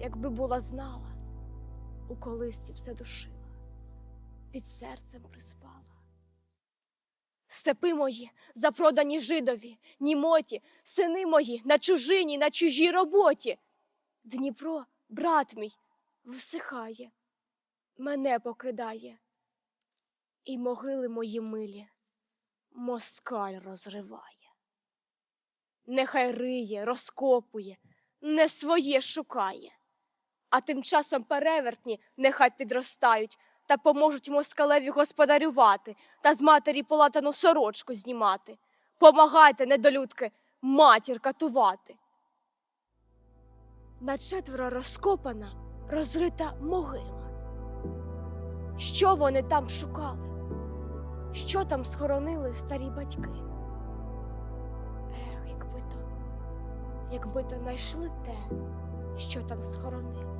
якби була знала, у колисці б задушила, під серцем приспала. Степи мої, запродані жидові, німоті, сини мої на чужині, на чужій роботі. Дніпро, брат мій, всихає, мене покидає, і могили мої милі москаль розриває. Нехай риє, розкопує, не своє шукає, а тим часом перевертні нехай підростають та поможуть москалеві господарювати та з матері полатану сорочку знімати. Помагайте, недолюдки, матір катувати. На четверо розкопана, розрита могила. Що вони там шукали? Що там схоронили старі батьки? Ех, якби то, якби то знайшли те, що там схоронили.